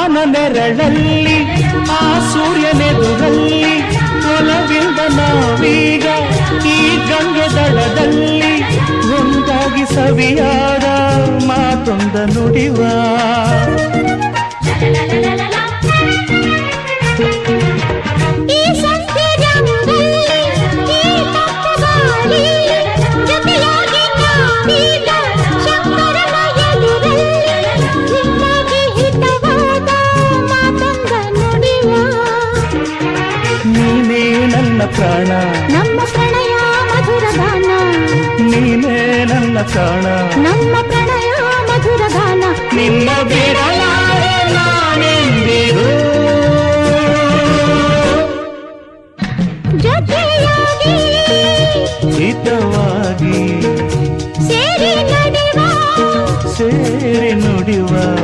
ಬಾನ ನೆರಳಲ್ಲಿ ಆ ಸೂರ್ಯನೆದುರಲ್ಲಿ ಒಲವಿಂದ ನಾವೀಗ ಈ ಗಂಗೆ ದಡದಲ್ಲಿ ಒಂದಾಗಿ ಸವಿಯಾದ ಮಾತೊಂದ ನುಡಿವ. ನನ್ನ ಪ್ರಾಣ. ನಮ್ಮ ಪ್ರಣಯ ಮಧುರ ಗಾನ. ನೀನೇ ನನ್ನ ಪ್ರಾಣ. ನಮ್ಮ ಪ್ರಣಯ ಮಧುರ ಗಾನ. ನಿನ್ನ ಬಿಡಲಾರೆ ಜೊತೆಯಾಗಿ ಹಿತವಾಗಿ ಸೇರಿ ನಡೆವ. ಸೇರಿ ನುಡಿವ.